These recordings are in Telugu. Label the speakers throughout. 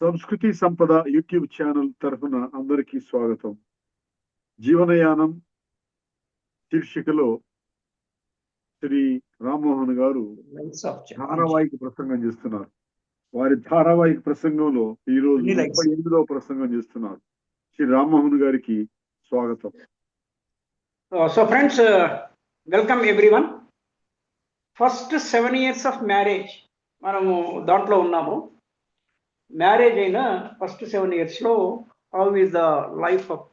Speaker 1: సంస్కృతి సంపద యూట్యూబ్ ఛానల్ తరఫున అందరికీ స్వాగతం. జీవనయానం శీర్షికలో శ్రీ రామ్మోహన్ గారు. ధారావాహిక ప్రసంగం చేస్తున్నారు. వారి ధారావాహిక ప్రసంగంలో ఈ రోజు ముప్పై ఎనిమిదవ ప్రసంగం చేస్తున్నారు. శ్రీ రామ్మోహన్ గారికి స్వాగతం.
Speaker 2: Friends, uh, welcome everyone. First seven years of marriage మనము దాంట్లో ఉన్నాము. మ్యారేజ్ అయిన ఫస్ట్ సెవెన్ ఇయర్స్లో how is the life of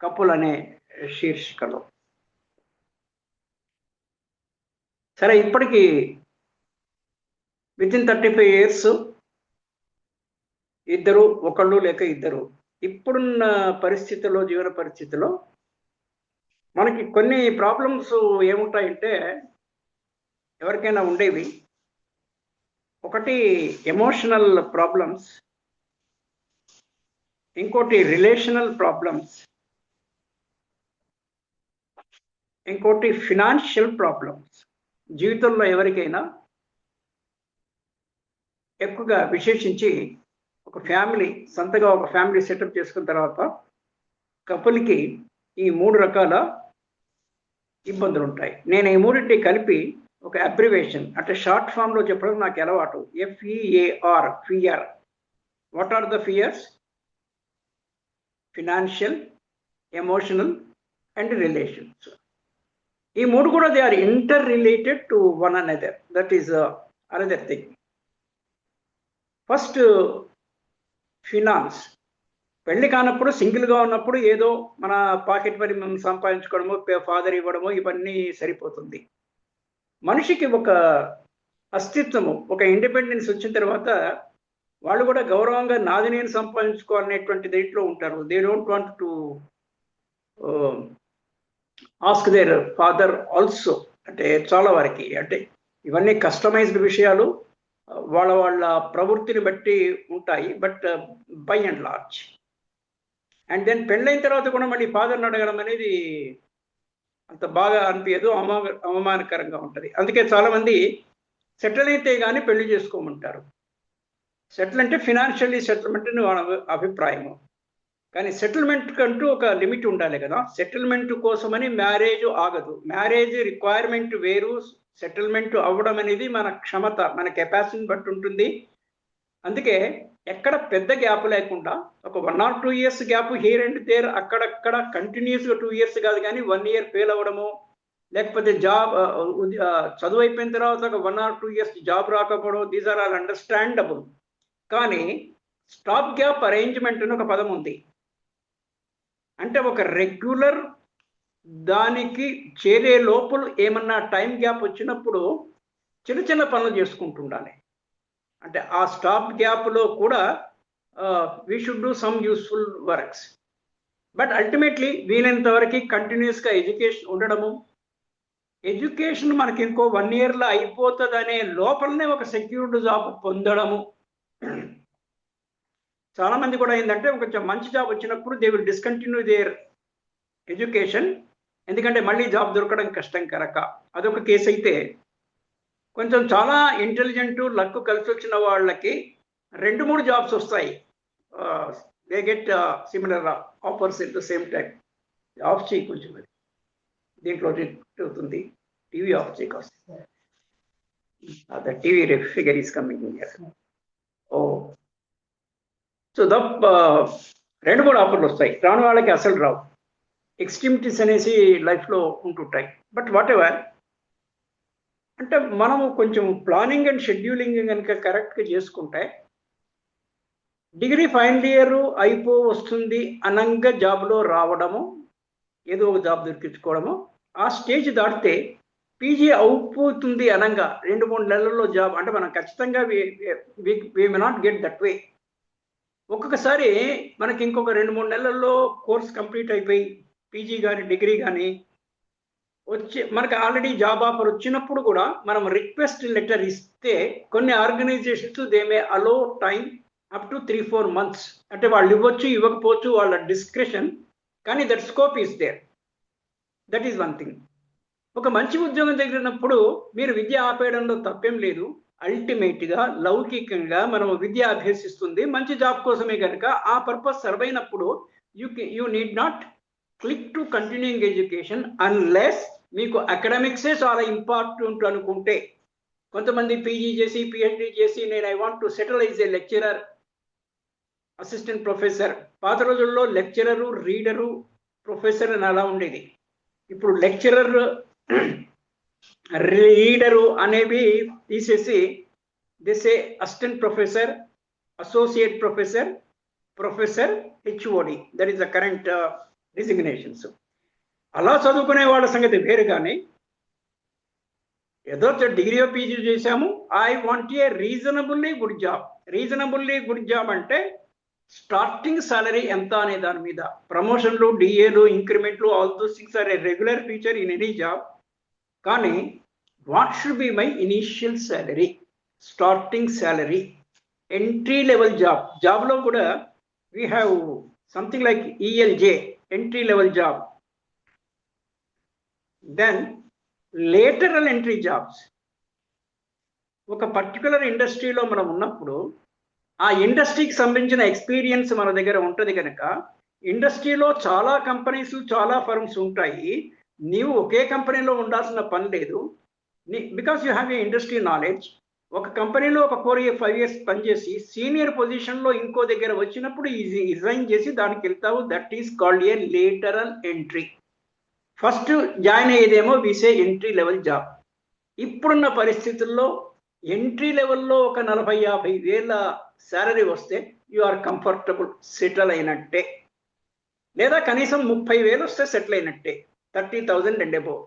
Speaker 2: couple అనే శీర్షికలో. సరే ఇప్పటికీ with in thirty five years ఇద్దరు ఒకళ్ళు లేక ఇద్దరు. ఇప్పుడున్న పరిస్థితిలో జీవన పరిస్థితిలో మనకి కొన్ని ప్రాబ్లమ్స్ ఏముంటాయంటే ఎవరికైనా ఉండేవి ఒకటి ఎమోషనల్ ప్రాబ్లమ్స్ ఇంకోటి రిలేషనల్ ప్రాబ్లమ్స్ ఇంకోటి ఫినాన్షియల్ ప్రాబ్లమ్స్ జీవితంలో ఎవరికైనా ఎక్కువగా విశేషించి ఒక ఫ్యామిలీ సొంతగా ఒక ఫ్యామిలీ సెటప్ చేసుకున్న తర్వాత కపుల్కి ఈ మూడు రకాల ఇబ్బందులు ఉంటాయి నేను ఈ మూడింటి కలిపి ఒక అబ్రివేషన్ అంటే షార్ట్ ఫామ్లో చెప్పడం నాకు అలవాటు. F E A R fear what are the fears financial emotional and relations ఈ మూడు కూడా they are interrelated to one another that is another thing first finance పెళ్ళి కానప్పుడు సింగిల్గా ఉన్నప్పుడు ఏదో మన పాకెట్ మనీ మనం సంపాదించుకోవడము ఫాదర్ ఇవ్వడము ఇవన్నీ సరిపోతుంది. మనిషికి ఒక అస్తిత్వము ఒక ఇండిపెండెన్స్ వచ్చిన తర్వాత వాళ్ళు కూడా గౌరవంగా నాది నేను సంపాదించుకోవాలనేటువంటి దీంట్లో ఉంటారు. They don't want to ask their father also అంటే చాలా వారికి అంటే ఇవన్నీ కస్టమైజ్డ్ విషయాలు వాళ్ళ వాళ్ళ ప్రవృత్తిని బట్టి ఉంటాయి but by and large and then పెళ్ళైన తర్వాత కూడా మళ్ళీ ఫాదర్ని అడగడం అనేది అంత బాగా అనిపించదు అవమా అవమానకరంగా ఉంటుంది. అందుకే చాలామంది సెటిల్ అయితే కానీ పెళ్ళి చేసుకోమంటారు. సెటిల్ అంటే ఫినాన్షియల్లీ సెటిల్మెంట్ అని అభిప్రాయము. కానీ సెటిల్మెంట్ కంటూ ఒక లిమిట్ ఉండాలి కదా. సెటిల్మెంట్ కోసమని మ్యారేజ్ ఆగదు. మ్యారేజ్ రిక్వైర్మెంట్ వేరు. సెటిల్మెంట్ అవ్వడం అనేది మన క్షమత మన కెపాసిటీని బట్టి ఉంటుంది. అందుకే ఎక్కడ పెద్ద గ్యాప్ లేకుండా ఒక one or two years gap here and there అక్కడక్కడ కంటిన్యూస్గా టూ ఇయర్స్ కాదు కానీ వన్ ఇయర్ ఫెయిల్ అవ్వడము లేకపోతే జాబ్ చదువు అయిపోయిన తర్వాత ఒక one or two years job రాకపోవడం దీస్ ఆర్ ఆల్ అండర్స్టాండబుల్ కానీ స్టాప్ గ్యాప్ అరేంజ్మెంట్ అని ఒక పదం ఉంది. అంటే ఒక రెగ్యులర్ దానికి చేరే లోపల ఏమన్నా టైం గ్యాప్ వచ్చినప్పుడు చిన్న చిన్న పనులు చేసుకుంటుండాలి అంటే ఆ స్టాప్ గ్యాప్లో కూడా we should do some useful works but ultimately వీలైనంత వరకు కంటిన్యూస్గా ఎడ్యుకేషన్ ఉండడము. ఎడ్యుకేషన్ మనకి ఇంకో వన్ ఇయర్లో అయిపోతుంది అనే లోపలనే ఒక సెక్యూర్డ్ జాబ్ పొందడము. చాలామంది కూడా ఏంటంటే కొంచెం మంచి జాబ్ వచ్చినప్పుడు they will discontinue their education ఎందుకంటే మళ్ళీ జాబ్ దొరకడం కష్టం కనుక అదొక కేసు అయితే కొంచెం చాలా ఇంటెలిజెంట్ లక్ కలిసి వచ్చిన వాళ్ళకి రెండు మూడు జాబ్స్ వస్తాయి. They get similar offers in the same time off చేయి కొంచెం అది. దీంట్లో అవుతుంది టీవీ ఆఫ్ చేయి కాస్త. The TV figure is coming oh so the రెండు మూడు ఆఫర్లు వస్తాయి. రాని వాళ్ళకి అసలు రావు. ఎక్స్ట్రీమిటీస్ అనేసి లైఫ్లో ఉంటుంటాయి. బట్ వాట్ ఎవర్ అంటే మనము కొంచెం ప్లానింగ్ అండ్ షెడ్యూలింగ్ కనుక కరెక్ట్గా చేసుకుంటే డిగ్రీ ఫైనల్ ఇయర్ అయిపో వస్తుంది అనంగా జాబ్లో రావడము ఏదో ఒక జాబ్ దొరికించుకోవడము ఆ స్టేజ్ దాటితే పీజీ అవుపోతుంది అనంగా రెండు మూడు నెలల్లో జాబ్ అంటే మనం ఖచ్చితంగా we may not get that way ఒక్కొక్కసారి మనకి ఇంకొక రెండు మూడు నెలల్లో కోర్స్ కంప్లీట్ అయిపోయి పీజీ కానీ డిగ్రీ కానీ వచ్చి మనకి ఆల్రెడీ జాబ్ ఆఫర్ వచ్చినప్పుడు కూడా మనం రిక్వెస్ట్ లెటర్ ఇస్తే కొన్ని organisations they may allow time up to three four months అంటే వాళ్ళు ఇవ్వచ్చు ఇవ్వకపోవచ్చు వాళ్ళ డిస్క్రిప్షన్ కానీ that scope is there that is one thing ఒక మంచి ఉద్యోగం దగ్గరన్నప్పుడు మీరు విద్య ఆపేయడంలో తప్పేం లేదు. అల్టిమేట్గా లౌకికంగా మనం విద్య అభ్యసిస్తుంది. మంచి జాబ్ కోసమే కనుక ఆ పర్పస్ సర్వ్ అయినప్పుడు you you need not click to continuing education unless మీకు అకాడమిక్సే చాలా ఇంపార్టెంట్ అనుకుంటే కొంతమంది పీజీ చేసి పిహెచ్డి చేసి నేను I want to settle is a lecturer assistant professor పాత రోజుల్లో లెక్చరరు రీడరు ప్రొఫెసర్ అని అలా ఉండేది. ఇప్పుడు లెక్చరర్ రీడరు అనేవి తీసేసి this a assistant professor associate professor professor HOD that is the current designations అలా చదువుకునే వాళ్ళ సంగతి వేరు కానీ ఏదో డిగ్రీ పీజీ చేశాము. I want a reasonably good job reasonably good job అంటే స్టార్టింగ్ సాలరీ ఎంత అనే దాని మీద. ప్రమోషన్లు డిఏలు ఇంక్రిమెంట్లు all those things are a regular feature in any job కానీ what should be my initial salary starting salary entry level job జాబ్లో కూడా we have something like ELJ entry level job then lateral entry jobs ఒక పర్టికులర్ ఇండస్ట్రీలో మనం ఉన్నప్పుడు ఆ ఇండస్ట్రీకి సంబంధించిన ఎక్స్పీరియన్స్ మన దగ్గర ఉంటుంది కనుక ఇండస్ట్రీలో చాలా కంపెనీస్ చాలా ఫర్మ్స్ ఉంటాయి. నీవు ఒకే కంపెనీలో ఉండాల్సిన పని లేదు. Because you have a industry knowledge ఒక కంపెనీలో ఒక ఫోర్ ఇయర్ ఫైవ్ ఇయర్స్ పనిచేసి సీనియర్ పొజిషన్లో ఇంకో దగ్గర వచ్చినప్పుడు ఈజీ రిజైన్ చేసి దానికి వెళ్తావు. That is called a lateral entry first join అయ్యేదేమో వీసే ఎంట్రీ లెవెల్ జాబ్. ఇప్పుడున్న పరిస్థితుల్లో ఎంట్రీ లెవెల్లో ఒక నలభై యాభై వేల శాలరీ వస్తే యు ఆర్ కంఫర్టబుల్ సెటిల్ అయినట్టే. లేదా కనీసం ముప్పై వేలు వస్తే సెటిల్ అయినట్టే. Thirty thousand and above.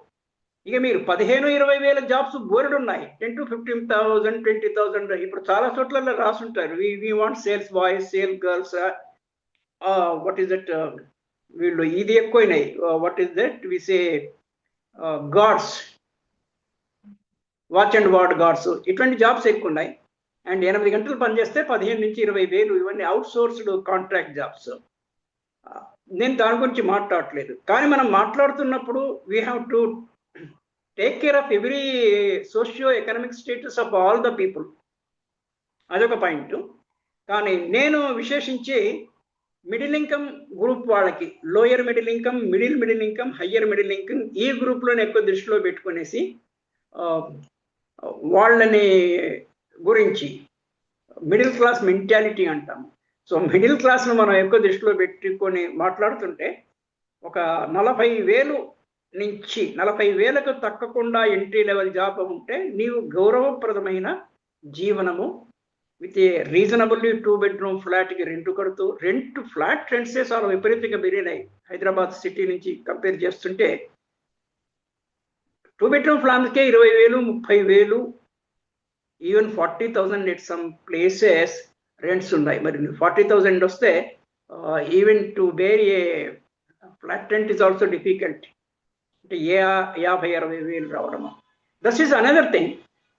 Speaker 2: ఇక మీరు పదిహేను ఇరవై వేల జాబ్స్ బోర్డు ఉన్నాయి. Ten to fifteen thousand twenty thousand ఇప్పుడు చాలా చోట్ల రాసుంటారు. We want sales boys sale girls what is that వీళ్ళు ఇది ఎక్కువైనాయి. What is that we say guards watch and ward guards ఇటువంటి జాబ్స్ ఎక్కువ ఉన్నాయి అండ్ ఎనిమిది గంటలు పనిచేస్తే పదిహేను నుంచి ఇరవై వేలు ఇవన్నీ అవుట్ సోర్స్డ్ కాంట్రాక్ట్ జాబ్స్ నేను దాని గురించి మాట్లాడట్లేదు. కానీ మనం మాట్లాడుతున్నప్పుడు we have to take care of every socio economic status of all the people అదొక పాయింట్ కానీ నేను విశేషించి మిడిల్ ఇన్కమ్ గ్రూప్ వాళ్ళకి lower middle income middle middle income higher middle income ఈ గ్రూప్లోనే ఎక్కువ దృష్టిలో పెట్టుకునేసి వాళ్ళని గురించి మిడిల్ క్లాస్ మెంటాలిటీ అంటాము. సో మిడిల్ క్లాస్ను మనం ఎక్కువ దృష్టిలో పెట్టుకొని మాట్లాడుతుంటే ఒక నలభై వేలు నుంచి నలభై వేలకు తక్కకుండా ఎంట్రీ లెవెల్ జాబ్ ఉంటే నీవు గౌరవప్రదమైన జీవనము with a reasonably two bedroom ఫ్లాట్కి రెంట్ కడుతూ రెంట్ ఫ్లాట్ రెంట్సే చాలా విపరీతంగా పెరిగినాయి. హైదరాబాద్ సిటీ నుంచి కంపేర్ చేస్తుంటే టూ బెడ్రూమ్ ఫ్లాట్కే ఇరవై వేలు ముప్పై వేలు even forty thousand at some places rents ఉన్నాయి. మరి ఫార్టీ థౌజండ్ వస్తే even to bear a flat rent is also difficult. అంటే ఏ యాభై అరవై వేలు రావడము. This is another thing.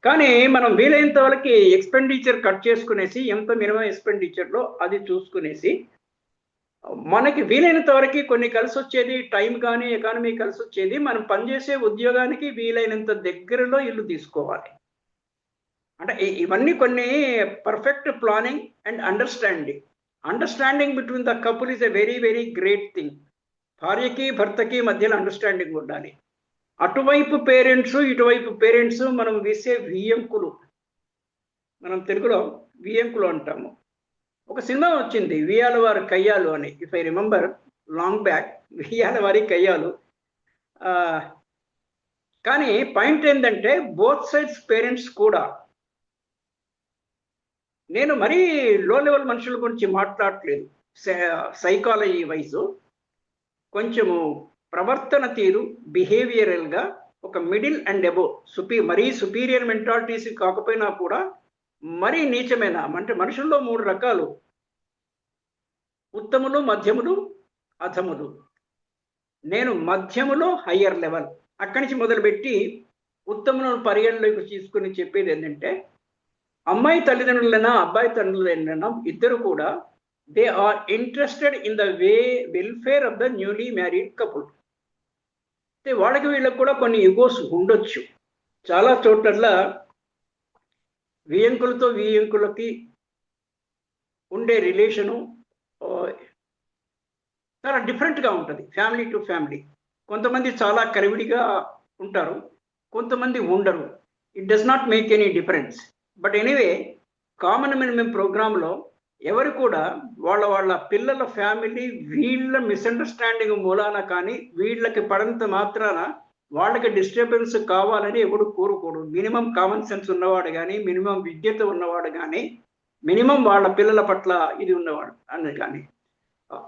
Speaker 2: కానీ మనం వీలైనంత వరకు ఎక్స్పెండిచర్ కట్ చేసుకునేసి ఎంత మినిమం ఎక్స్పెండిచర్లో అది చూసుకునేసి మనకి వీలైనంత వరకు కొన్ని కలిసి వచ్చేది టైం కానీ ఎకానమీ కలిసి వచ్చేది మనం పనిచేసే ఉద్యోగానికి వీలైనంత దగ్గరలో ఇల్లు తీసుకోవాలి. అంటే ఇవన్నీ కొన్ని perfect planning and understanding understanding between the couple is a very very great thing భార్యకి భర్తకి మధ్యలో అండర్స్టాండింగ్ ఉండాలి. అటువైపు పేరెంట్స్ ఇటువైపు పేరెంట్స్ మనం వేసే వియ్యంకులు మనం తెలుగులో వియ్యంకులు అంటాము. ఒక సినిమా వచ్చింది వియాల వారి కయ్యాలు అని. If I remember long back వియాల వారి కయ్యాలు. కానీ పాయింట్ ఏంటంటే బోత్ సైడ్స్ పేరెంట్స్ కూడా. నేను మరీ లో లెవెల్ మనుషుల గురించి మాట్లాడట్లేదు. Psychology wise. కొంచెము ప్రవర్తన తీరు బిహేవియరల్గా ఒక మిడిల్ అండ్ ఎబో సుపీ మరీ సుపీరియర్ మెంటాలిటీస్ కాకపోయినా కూడా మరీ నీచమైన అంటే మనుషుల్లో మూడు రకాలు. ఉత్తములు మధ్యములు అధములు. నేను మధ్యములో హయ్యర్ లెవెల్ అక్కడి నుంచి మొదలుపెట్టి ఉత్తములను పరిగణలోకి తీసుకుని చెప్పేది ఏంటంటే అమ్మాయి తల్లిదండ్రులైనా అబ్బాయి తల్లిదండ్రులైనా ఇద్దరు కూడా they are interested in the way welfare of the newly married couple అయితే వాళ్ళకి వీళ్ళకి కూడా కొన్ని ఇగోస్ ఉండొచ్చు. చాలా చోట్ల వియంకులతో వియంకులకి ఉండే రిలేషను చాలా డిఫరెంట్గా ఉంటుంది ఫ్యామిలీ టు ఫ్యామిలీ. కొంతమంది చాలా కలివిడిగా ఉంటారు కొంతమంది ఉండరు. It does not make any difference but anyway common minimum ప్రోగ్రాంలో ఎవరు కూడా వాళ్ళ వాళ్ళ పిల్లల ఫ్యామిలీ వీళ్ళ మిస్అండర్స్టాండింగ్ మూలాన కానీ వీళ్ళకి పడంత మాత్రాన వాళ్ళకి డిస్టర్బెన్స్ కావాలని ఎవడు కోరుకోడు మినిమం కామన్ సెన్స్ ఉన్నవాడు కానీ మినిమం విద్యత ఉన్నవాడు కానీ మినిమం వాళ్ళ పిల్లల పట్ల ఇది ఉన్నవాడు అన్నది కానీ.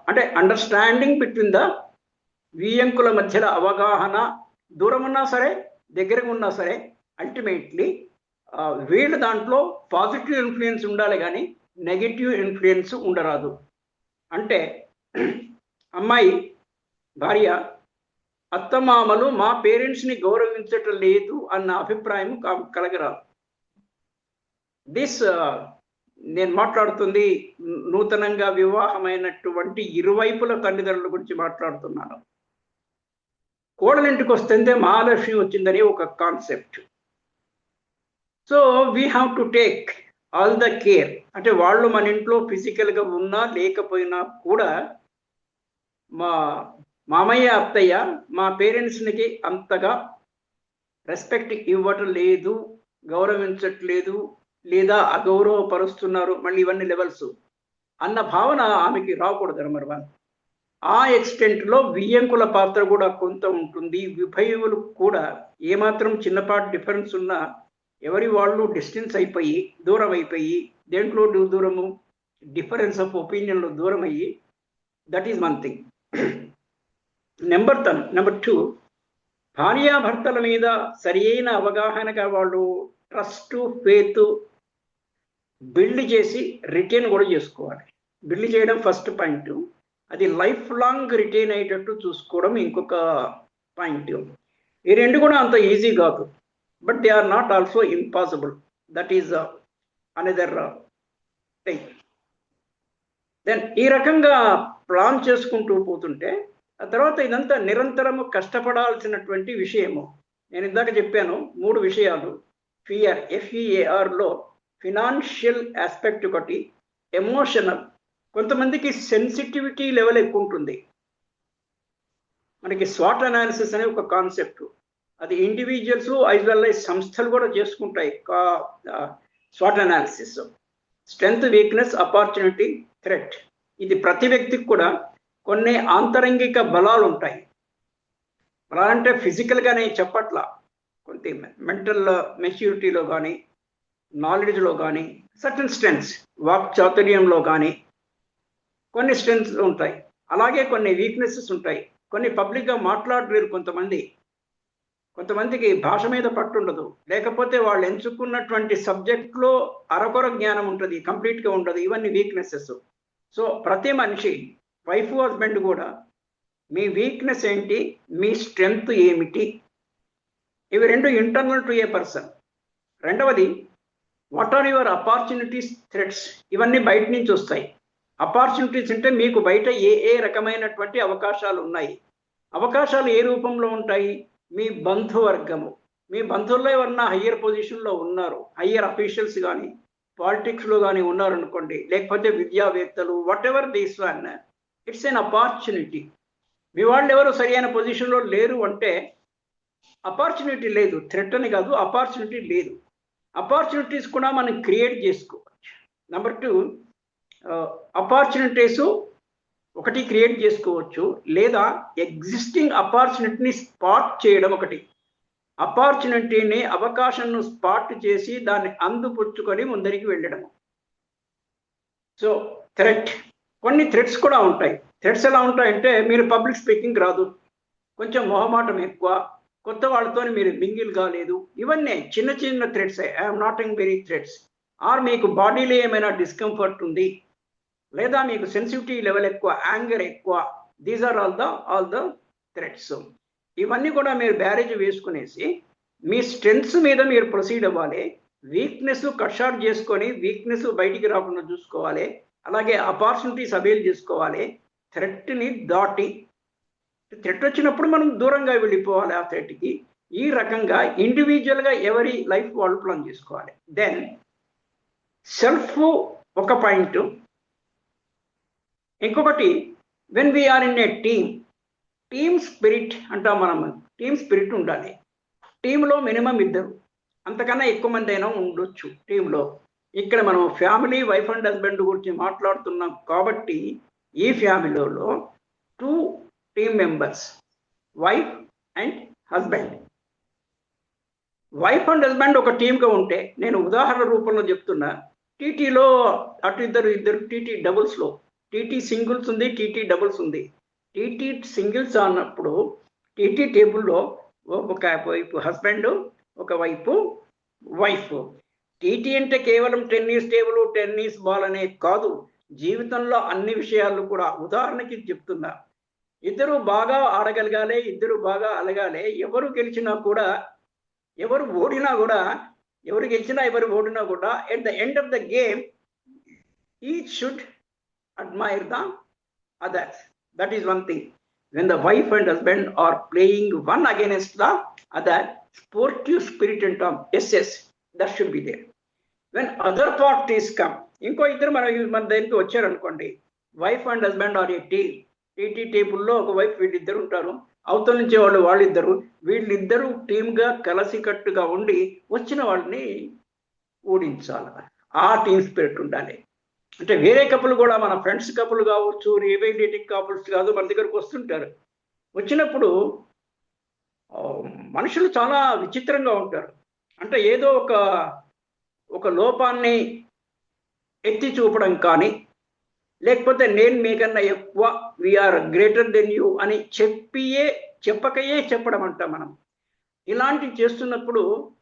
Speaker 2: అంటే అండర్స్టాండింగ్ బిట్వీన్ ద వియంకుల మధ్యలో అవగాహన దూరం ఉన్నా సరే దగ్గరగా ఉన్నా సరే అల్టిమేట్లీ వీళ్ళ దాంట్లో పాజిటివ్ ఇన్ఫ్లుయెన్స్ ఉండాలి కానీ నెగిటివ్ ఇన్ఫ్లుయెన్స్ ఉండరాదు. అంటే అమ్మాయి భార్య అత్తమామలు మా పేరెంట్స్ని గౌరవించటం లేదు అన్న అభిప్రాయం కలగరాదు. దిస్ నేను మాట్లాడుతుంది నూతనంగా వివాహమైనటువంటి ఇరువైపుల తల్లిదండ్రుల గురించి మాట్లాడుతున్నాను. కోడలింటికి వస్తుందే మహాలక్ష్మి వచ్చిందని ఒక concept. So we have to take all the care అంటే వాళ్ళు మన ఇంట్లో ఫిజికల్గా ఉన్నా లేకపోయినా కూడా మా మామయ్య అత్తయ్య మా పేరెంట్స్కి అంతగా రెస్పెక్ట్ ఇవ్వటం లేదు గౌరవించట్లేదు లేదా అగౌరవపరుస్తున్నారు. మళ్ళీ ఇవన్నీ లెవెల్స్ అన్న భావన ఆమెకి రాకూడదు నెంబర్ వన్ ఆ ఎక్స్టెంట్లో వియ్యంకుల పాత్ర కూడా కొంత ఉంటుంది. విభయువులు కూడా ఏమాత్రం చిన్నపాటి డిఫరెన్స్ ఉన్నా ఎవరి వాళ్ళు డిస్టెన్స్ అయిపోయి దూరం అయిపోయి దేంట్లో దూరము? డిఫరెన్స్ ఆఫ్ ఒపీనియన్లో దూరం అయ్యి that is one thing number than number two భార్యాభర్తల మీద సరియైన అవగాహనగా వాళ్ళు ట్రస్ట్ ఫేత్ బిల్డ్ చేసి రిటైన్ కూడా చేసుకోవాలి. బిల్డ్ చేయడం ఫస్ట్ పాయింట్ అది లైఫ్ లాంగ్ రిటైన్ అయ్యేటట్టు చూసుకోవడం ఇంకొక పాయింట్ ఈ రెండు కూడా అంత ఈజీ కాదు. But they are not also impossible that is another thing then ఈ రకంగా ప్లాన్ చేసుకుంటూ పోతుంటే ఆ తర్వాత ఇదంతా నిరంతరము కష్టపడాల్సినటువంటి విషయము. నేను ఇందాక చెప్పాను మూడు విషయాలు. ఫియర్ ఎఫ్ఈఏఆర్లో ఫినాన్షియల్ ఆస్పెక్ట్ ఒకటి ఎమోషనల్ కొంతమందికి సెన్సిటివిటీ లెవెల్ ఎక్కువ ఉంటుంది. మనకి స్వాట్ అనాలిసిస్ అనే ఒక కాన్సెప్ట్ అది ఇండివిజువల్స్ ఐజ్ వెల్ సంస్థలు కూడా చేసుకుంటాయి. Swat analysis strength weakness opportunity threat ఇది ప్రతి వ్యక్తికి కూడా కొన్ని ఆంతరంగిక బలాలు ఉంటాయి. బలాలంటే ఫిజికల్గానే చెప్పట్ల. కొంత మెంటల్ మెచ్యూరిటీలో కానీ నాలెడ్జ్లో కానీ సర్టన్ స్ట్రెంగ్స్ వాక్ చాతుర్యంలో కానీ కొన్ని స్ట్రెంగ్స్ ఉంటాయి. అలాగే కొన్ని వీక్నెసెస్ ఉంటాయి. కొన్ని పబ్లిక్గా మాట్లాడలేరు కొంతమంది. కొంతమందికి భాష మీద పట్టుండదు. లేకపోతే వాళ్ళు ఎంచుకున్నటువంటి సబ్జెక్ట్లో అరకొర జ్ఞానం ఉంటుంది కంప్లీట్గా ఉండదు ఇవన్నీ వీక్నెసెస్ సో ప్రతి మనిషి వైఫ్ హస్బెండ్ కూడా మీ వీక్నెస్ ఏంటి మీ స్ట్రెంగ్త్ ఏమిటి? ఇవి రెండు ఇంటర్నల్ టు ఏ పర్సన్ రెండవది what are your opportunities threats ఇవన్నీ బయట నుంచి వస్తాయి. అపార్చునిటీస్ అంటే మీకు బయట ఏ ఏ రకమైనటువంటి అవకాశాలు ఉన్నాయి? అవకాశాలు ఏ రూపంలో ఉంటాయి? మీ బంధువర్గము. మీ బంధువుల్లో ఎవరన్నా హయ్యర్ పొజిషన్లో ఉన్నారు హయ్యర్ అఫీషియల్స్ కానీ పాలిటిక్స్లో కానీ ఉన్నారనుకోండి లేకపోతే విద్యావేత్తలు whatever these one it's an opportunity మీ వాళ్ళు ఎవరు సరైన పొజిషన్లో లేరు అంటే అపార్చునిటీ లేదు. థ్రెట్ అని కాదు అపార్చునిటీ లేదు. అపార్చునిటీస్ కూడా మనం క్రియేట్ చేసుకోవచ్చు. నెంబర్ టూ అపార్చునిటీస్ ఒకటి క్రియేట్ చేసుకోవచ్చు లేదా ఎగ్జిస్టింగ్ అపార్చునిటీని స్పాట్ చేయడం ఒకటి. అపార్చునిటీని అవకాశంను స్పాట్ చేసి దాన్ని అందుపుచ్చుకొని ముందరికి వెళ్ళడం. సో థ్రెట్ కొన్ని థ్రెట్స్ కూడా ఉంటాయి. థ్రెట్స్ ఎలా ఉంటాయంటే మీరు పబ్లిక్ స్పీకింగ్ రాదు. కొంచెం మొహమాటం ఎక్కువ. కొత్త వాళ్ళతో మీరు మింగిల్ కాలేదు. ఇవన్నీ చిన్న చిన్న threats I'm not in very threats are మీకు బాడీలో ఏమైనా డిస్కంఫర్ట్ ఉంది. లేదా మీకు సెన్సిటివిటీ లెవెల్ ఎక్కువ యాంగర్ ఎక్కువ these are all the all the threats ఇవన్నీ కూడా మీరు బ్యారేజ్ వేసుకునేసి మీ స్ట్రెంగ్స్ మీద మీరు ప్రొసీడ్ అవ్వాలి. వీక్నెస్ కట్ షార్ట్ చేసుకొని వీక్నెస్ బయటికి రాకుండా చూసుకోవాలి. అలాగే ఆపర్చునిటీస్ అవైల్ చేసుకోవాలి. థ్రెట్ని దాటి థ్రెట్ వచ్చినప్పుడు మనం దూరంగా వెళ్ళిపోవాలి ఆ థ్రెట్కి ఈ రకంగా ఇండివిజువల్గా ఎవరి లైఫ్ వాళ్ళు ప్లాన్ చేసుకోవాలి. దెన్ సెల్ఫ్ ఒక పాయింట్ ఇంకొకటి when we are in a team team spirit అంటాం మనం. టీమ్ స్పిరిట్ ఉండాలి. టీంలో మినిమం ఇద్దరు. అంతకన్నా ఎక్కువ మంది అయినా ఉండొచ్చు టీంలో ఇక్కడ మనం ఫ్యామిలీ వైఫ్ అండ్ హస్బెండ్ గురించి మాట్లాడుతున్నాం కాబట్టి ఈ ఫ్యామిలీలో two team members wife and husband wife and husband ఒక టీమ్గా ఉంటే నేను ఉదాహరణ రూపంలో చెప్తున్నా. టీటీలో అటు ఇద్దరు ఇద్దరు టీటీ డబుల్స్లో టీటీ సింగిల్స్ ఉంది టీటీ డబుల్స్ ఉంది. టీటీ సింగిల్స్ అన్నప్పుడు టీటీ టేబుల్లో ఒక వైపు హస్బెండ్ ఒక వైపు వైఫ్. టీటీ అంటే కేవలం టెన్నిస్ టేబుల్ టెన్నిస్ బాల్ అనే కాదు. జీవితంలో అన్ని విషయాలు కూడా ఉదాహరణకి చెప్తున్నా. ఇద్దరు బాగా ఆడగలగాలి ఇద్దరు బాగా అలగాలి. ఎవరు గెలిచినా కూడా ఎవరు ఓడినా కూడా ఎవరు గెలిచినా ఎవరు ఓడినా కూడా at the end of the game he should admire the others that is one thing when the wife and husband are playing one against the other, sportive spirit and term, SS, that should be there. When other parties come, ఇంకో ఇద్దరు మన మన దగ్గరికి వచ్చారనుకోండి wife and husband are a T TT టేబుల్లో ఒక వైఫ్ వీళ్ళిద్దరు ఉంటారు. అవతల నుంచి వాళ్ళు వాళ్ళిద్దరు. వీళ్ళిద్దరూ టీమ్గా కలసికట్టుగా ఉండి వచ్చిన వాళ్ళని ఓడించాలి. ఆ టీం స్పిరిట్ ఉండాలి. అంటే వేరే కపులు కూడా మన ఫ్రెండ్స్ కపులు కావచ్చు రివైల్ డేటింగ్ కపుల్స్ కాదు మన దగ్గరకు వస్తుంటారు. వచ్చినప్పుడు మనుషులు చాలా విచిత్రంగా ఉంటారు. అంటే ఏదో ఒక ఒక లోపాన్ని ఎత్తి చూపడం కానీ లేకపోతే నేను మీకన్నా ఎక్కువ వీఆర్ గ్రేటర్ దెన్ యూ అని చెప్పియే చెప్పకయే చెప్పడం అంట మనం. ఇలాంటివి చేస్తున్నప్పుడు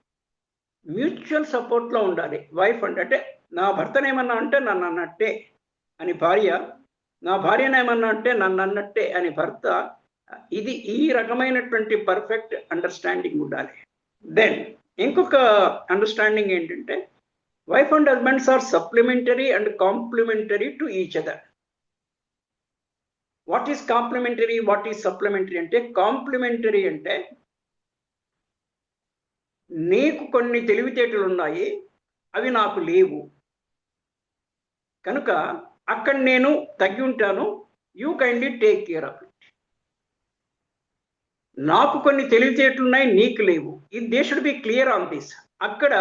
Speaker 2: మ్యూచువల్ సపోర్ట్లో ఉండాలి. వైఫ్ అంటే అంటే నా భర్తనేమన్నా అంటే నన్ను అన్నట్టే అని భార్య నా భార్యనేమన్నా అంటే నన్ను అన్నట్టే అని భర్త ఇది ఈ రకమైనటువంటి పర్ఫెక్ట్ అండర్స్టాండింగ్ ఉండాలి. దెన్ ఇంకొక అండర్స్టాండింగ్ ఏంటంటే wife and husbands are supplementary and complementary to each other what is complementary what is supplementary అంటే కాంప్లిమెంటరీ అంటే నీకు కొన్ని తెలివితేటలు ఉన్నాయి అవి నాకు లేవు. కనుక అక్కడ నేను తగ్గి ఉంటాను. You kindly take care of it నాకు కొన్ని తెలివితేటలున్నాయి నీకు లేవు. ఇది they should be clear on this అక్కడ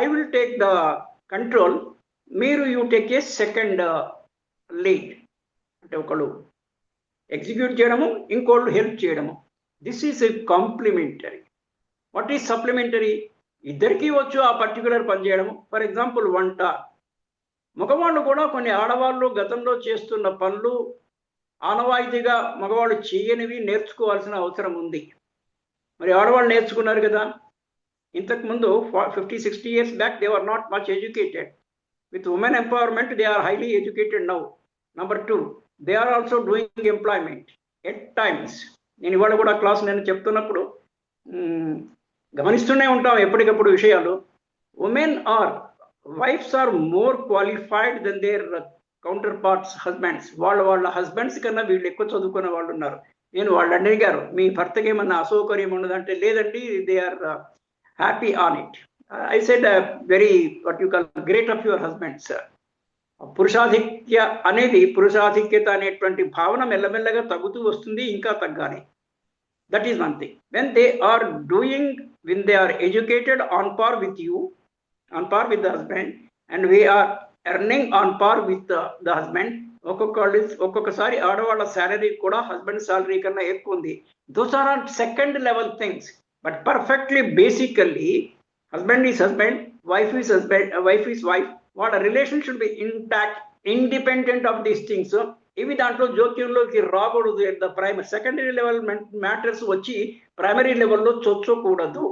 Speaker 2: I will take the control మీరు you take a second lead అంటే ఒకళ్ళు ఎగ్జిక్యూట్ చేయడము ఇంకోళ్ళు హెల్ప్ చేయడము. This is a complementary what is supplementary ఇద్దరికీ వచ్చు ఆ పర్టికులర్ పని చేయడము. ఫర్ ఎగ్జాంపుల్ వంట. మగవాళ్ళు కూడా కొన్ని ఆడవాళ్ళు గతంలో చేస్తున్న పనులు ఆనవాయితీగా మగవాళ్ళు చేయనివి నేర్చుకోవాల్సిన అవసరం ఉంది. మరి ఆడవాళ్ళు నేర్చుకున్నారు కదా. ఇంతకుముందు fifty sixty years back they are not much educated. With women empowerment they are highly educated now. Number two they are also doing employment at times. నేను ఇవాళ కూడా క్లాస్ నేను చెప్తున్నప్పుడు గమనిస్తూనే ఉంటాం ఎప్పటికప్పుడు విషయాలు. Women or wives are more qualified than their counterparts husbands వాళ్ళ వాళ్ళ హస్బెండ్స్ కన్నా వీళ్ళు ఎక్కువ చదువుకున్న వాళ్ళు ఉన్నారు. నేను వాళ్ళు అడిగారు మీ భర్తకి ఏమన్నా అసౌకర్యం ఉన్నదంటే లేదండి they are uh, happy on it. I said very what you call great of your husbands పురుషాధిక్య అనేది పురుషాధిక్యత అనేటువంటి భావన మెల్లమెల్లగా తగ్గుతూ వస్తుంది ఇంకా తగ్గాలి. That is one thing when they are doing win they are educated on par with you on par with the husband and we are earning on par with the husband ఒక్కొక్కళ్ళు ఒక్కొక్కసారి ఆడవాళ్ళ శాలరీ కూడా హస్బెండ్ శాలరీ కన్నా ఎక్కువ ఉంది. Those are on second level things but perfectly basically husband is husband wife is husband wife is wife వాళ్ళ relation should be intact independent of these things ఇవి దాంట్లో జోక్యంలోకి రాకూడదు. At the primary secondary level matters వచ్చి ప్రైమరీ లెవెల్లో చొచ్చకూడదు.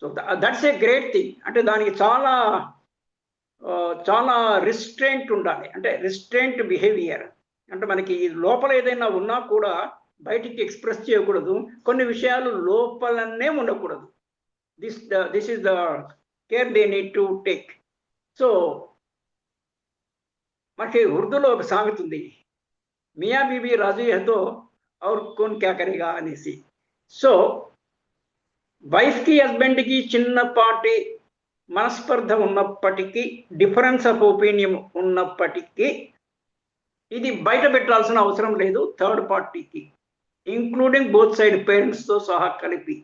Speaker 2: So that's a great thing అంటే దానికి చాలా చాలా రిస్ట్రెంట్ ఉండాలి. అంటే రిస్ట్రెంట్ బిహేవియర్ అంటే మనకి లోపల ఏదైనా ఉన్నా కూడా బయటికి ఎక్స్ప్రెస్ చేయకూడదు. కొన్ని విషయాలు లోపలనే ఉండకూడదు. This this is the care they need to take so మనకి ఉర్దూలో ఒక సామెత ఉంది. మియా బీబీ రాజు హెతో ఔర్ కోన్ క్యా కరేగా అనేసి. సో వైఫ్కి హస్బెండ్కి చిన్నపాటి మనస్పర్ధ ఉన్నప్పటికీ డిఫరెన్స్ ఆఫ్ ఒపీనియన్ ఉన్నప్పటికీ ఇది బయట పెట్టాల్సిన అవసరం లేదు థర్డ్ పార్టీకి ఇంక్లూడింగ్ బోత్ సైడ్ పేరెంట్స్తో సహా కలిపి.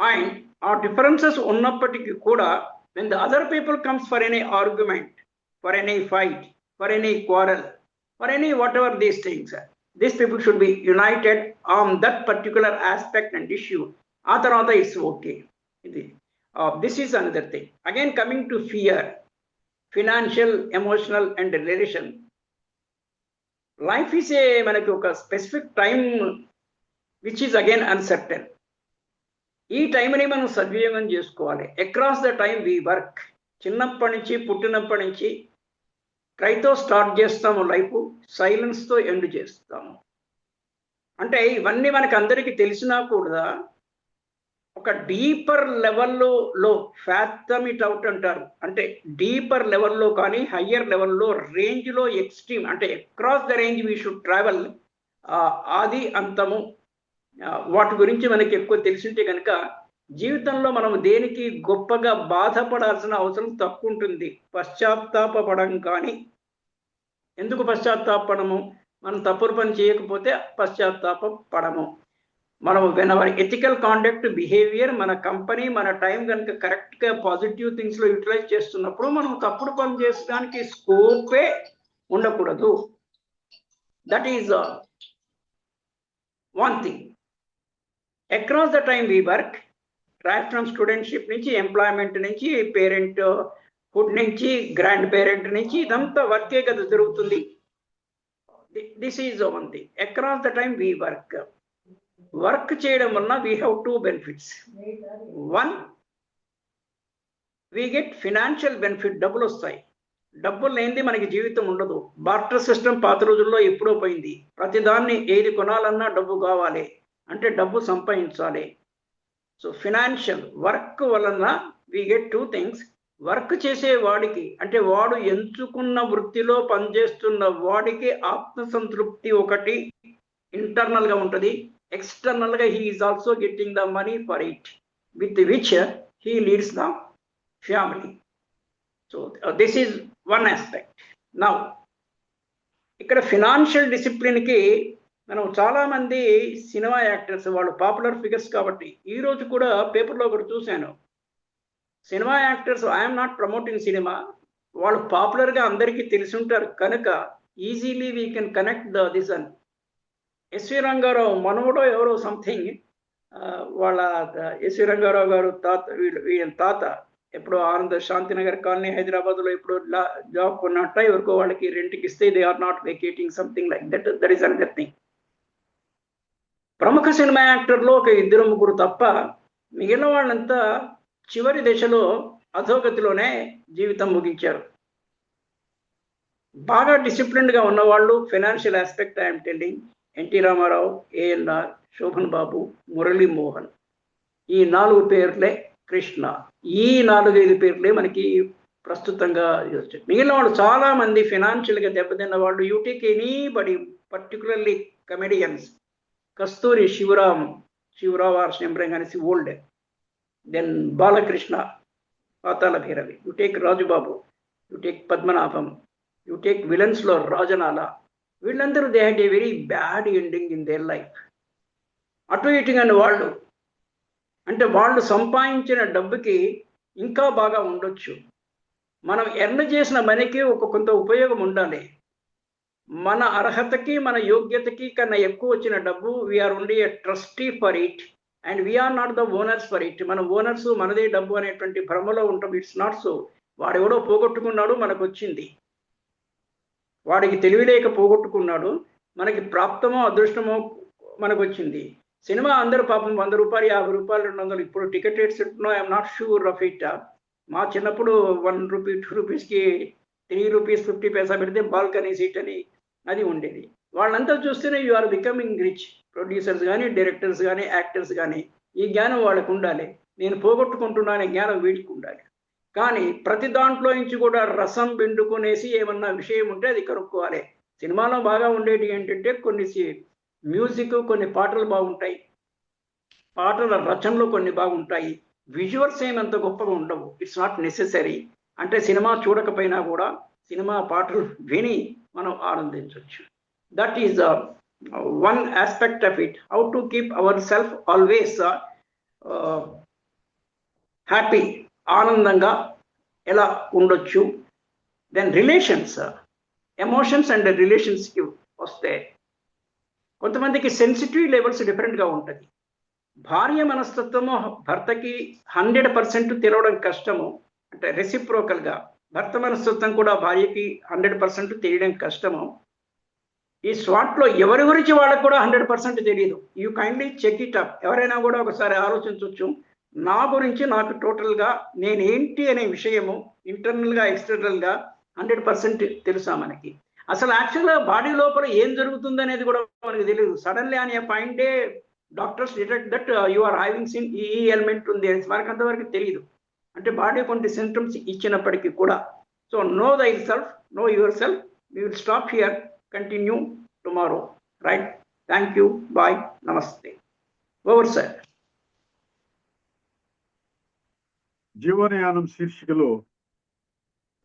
Speaker 2: అండ్ ఆ డిఫరెన్సెస్ ఉన్నప్పటికీ కూడా when the other people comes for any argument for any fight for any quarrel for any whatever these things these people should be united on that particular aspect and issue ఆ తర్వాత ఇట్స్ ఓకే ఇది. This is another thing again coming to fear financial emotional and relation life is a మనకి ఒక specific time which is again uncertain ఈ టైంని మనం సద్వినియోగం చేసుకోవాలి. Across the time we work చిన్నప్పటి నుంచి పుట్టినప్పటి నుంచి ట్రైతో స్టార్ట్ చేస్తాము లైఫ్ సైలెన్స్తో ఎండ్ చేస్తాము. అంటే ఇవన్నీ మనకు అందరికీ తెలిసినా కూడా ఒక డీపర్ లెవెల్లో లో ఫ్యాథమ్ ఇట్ అవుట్ అంటారు. అంటే డీపర్ లెవెల్లో కానీ హయ్యర్ లెవెల్లో రేంజ్లో ఎక్స్ట్రీమ్ అంటే across the range we should travel ఆది అంతము. వాటి గురించి మనకి ఎక్కువ తెలిసింటే కనుక జీవితంలో మనం దేనికి గొప్పగా బాధపడాల్సిన అవసరం తక్కువ ఉంటుంది పశ్చాత్తాపడం కానీ. ఎందుకు పశ్చాత్తాపడము? మనం తప్పుడు పని చేయకపోతే పశ్చాత్తాప పడము మనం when our ethical conduct behaviour మన కంపెనీ మన టైం కనుక కరెక్ట్గా పాజిటివ్ థింగ్స్లో యూటిలైజ్ చేస్తున్నప్పుడు మనం తప్పుడు పని చేసడానికి స్కోపే ఉండకూడదు. That is one thing across the time we work right from studentship నుంచి ఎంప్లాయ్మెంట్ నుంచి పేరెంట్ హుడ్ నుంచి గ్రాండ్ పేరెంట్ నుంచి ఇదంతా వర్కే కదా జరుగుతుంది. This is one thing across the time we work work చేయడం వలన we have two benefits one we get financial benefit డబ్బులు వస్తాయి. డబ్బులు లేనిది మనకి జీవితం ఉండదు. బార్టర్ సిస్టమ్ పాత రోజుల్లో ఎప్పుడో పోయింది. ప్రతిదాన్ని ఏది కొనాలన్నా డబ్బు కావాలి. అంటే డబ్బు సంపాదించాలి. సో ఫినాన్షియల్ వర్క్ వలన we get two things work చేసే వాడికి అంటే వాడు ఎంచుకున్న వృత్తిలో పనిచేస్తున్న వాడికి ఆత్మసంతృప్తి ఒకటి ఇంటర్నల్గా ఉంటుంది. ఎక్స్టర్నల్గా he is also getting the money for it with which he leads the family so this is one aspect now ఇక్కడ ఫినాన్షియల్ డిసిప్లిన్కి మనం చాలామంది సినిమా యాక్టర్స్ వాళ్ళు పాపులర్ ఫిగర్స్ కాబట్టి ఈ రోజు కూడా పేపర్లో ఒకటి చూశాను. Cinema actors I'm not promoting cinema వాళ్ళు పాపులర్గా అందరికీ తెలిసి ఉంటారు. కనుక easily we can connect the this and SV Ranga Rao మనవడో ఎవరో సంథింగ్ వాళ్ళ ఎస్వి రంగారావు గారు తాత వీళ్ళు వీళ్ళ తాత ఎప్పుడో ఆనంద శాంతినగర్ కాలనీ హైదరాబాద్లో ఇప్పుడు జాబ్ కొన్నట్ట ఎవరికో వాళ్ళకి రెంట్కి ఇస్తే they are not vacating something like that that is another thing ప్రముఖ సినిమా యాక్టర్లో ఒక ఇద్దరు ముగ్గురు తప్ప మిగిలిన వాళ్ళంతా చివరి దశలో అధోగతిలోనే జీవితం ముగించారు. బాగా డిసిప్లిన్డ్గా ఉన్నవాళ్ళు financial aspect I'm telling NT Rama Rao ANR Sobhan Babu Murali Mohan. ఈ నాలుగు పేర్లే కృష్ణ. ఈ నాలుగైదు పేర్లే మనకి ప్రస్తుతంగా మిగిలిన వాళ్ళు చాలా మంది ఫినాన్షియల్గా దెబ్బతిన్న వాళ్ళు యూటీకి anybody particularly comedians. Kasturi Sivaram Siva Rao are. శంబ్రంగానేసి old. Then Balakrishna Pathala Bhairavi. You take Rajubabu you take Padmanabham you take విలన్స్లో Rajanala వీళ్ళందరూ they had a very bad ending in their life అటు ఇటు కానీ వాళ్ళు అంటే వాళ్ళు సంపాదించిన డబ్బుకి ఇంకా బాగా ఉండొచ్చు. మనం ఎర్న్ చేసిన మనకి ఒక కొంత ఉపయోగం ఉండాలి. మన అర్హతకి మన యోగ్యతకి కన్నా ఎక్కువ వచ్చిన డబ్బు we are only a trustee for it and we are not the owners for it మన ఓనర్స్ మనదే డబ్బు అనేటువంటి భ్రమలో ఉంటాం. ఇట్స్ నాట్ సో వాడు ఎవడో పోగొట్టుకున్నాడు మనకు వచ్చింది వాడికి తెలివిలేక పోగొట్టుకున్నాడు మనకి ప్రాప్తమో అదృష్టమో మనకు వచ్చింది సినిమా అందరూ పాపం వంద రూపాయలు యాభై రూపాయలు రెండు వందలు ఇప్పుడు ticket rates ఎట్టునో I'm not sure of it మా చిన్నప్పుడు వన్ రూపీ టూ రూపీస్కి త్రీ రూపీస్ ఫిఫ్టీ పైసా పెడితే బాల్కనీ సీట్ అని అది ఉండేది. వాళ్ళంతా చూస్తేనే you are becoming rich producers కానీ డైరెక్టర్స్ కానీ యాక్టర్స్ కానీ ఈ జ్ఞానం వాళ్ళకు ఉండాలి. నేను పోగొట్టుకుంటున్నానే జ్ఞానం వీడికి ఉండాలి. కానీ ప్రతి దాంట్లో నుంచి కూడా రసం పిండుకునేసి ఏమన్నా విషయం ఉంటే అది కనుక్కోవాలి. సినిమాలో బాగా ఉండేటి ఏంటంటే కొన్ని మ్యూజిక్ కొన్ని పాటలు బాగుంటాయి. పాటల రచనలు కొన్ని బాగుంటాయి. విజువల్స్ ఏమంత గొప్పగా ఉండవు. ఇట్స్ నాట్ నెసెసరీ అంటే సినిమా చూడకపోయినా కూడా సినిమా పాటలు విని మనం ఆనందించవచ్చు that is one aspect of it how to keep our self always happy ఆనందంగా ఎలా ఉండొచ్చు? దెన్ రిలేషన్స్ ఎమోషన్స్ అండ్ రిలేషన్స్కి వస్తే కొంతమందికి సెన్సిటివ్ లెవెల్స్ డిఫరెంట్గా ఉంటుంది. భార్య మనస్తత్వము భర్తకి హండ్రెడ్ పర్సెంట్ తెలవడం కష్టము అంటే రెసిప్రోకల్గా భర్త మనస్తత్వం కూడా భార్యకి హండ్రెడ్ పర్సెంట్ తెలియడం కష్టము. ఈ స్వాట్లో ఎవరి గురించి వాళ్ళకు కూడా హండ్రెడ్ పర్సెంట్ తెలియదు you kindly check it up ఎవరైనా కూడా ఒకసారి ఆలోచించవచ్చు నా గురించి నాకు టోటల్గా నేనేంటి అనే విషయము ఇంటర్నల్గా ఎక్స్టర్నల్గా హండ్రెడ్ పర్సెంట్ తెలుసా మనకి? అసలు యాక్చువల్గా బాడీ లోపల ఏం జరుగుతుంది అనేది కూడా మనకు తెలియదు సడన్లీ అనే పాయింటే doctors detect that you are having sin ఈ ఎలిమెంట్ ఉంది అని అంతవరకు తెలియదు అంటే బాడీ కొన్ని సిమ్టమ్స్ ఇచ్చినప్పటికీ కూడా. So know thy self know your self we will stop here continue tomorrow right thank you bye నమస్తే ఓవర్ సార్
Speaker 1: జీవనయానం శీర్షికలో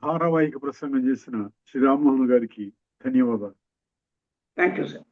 Speaker 1: ధారావాహిక ప్రసంగం చేసిన శ్రీ రామ్మోహన్ గారికి ధన్యవాదాలు.
Speaker 2: Thank you sir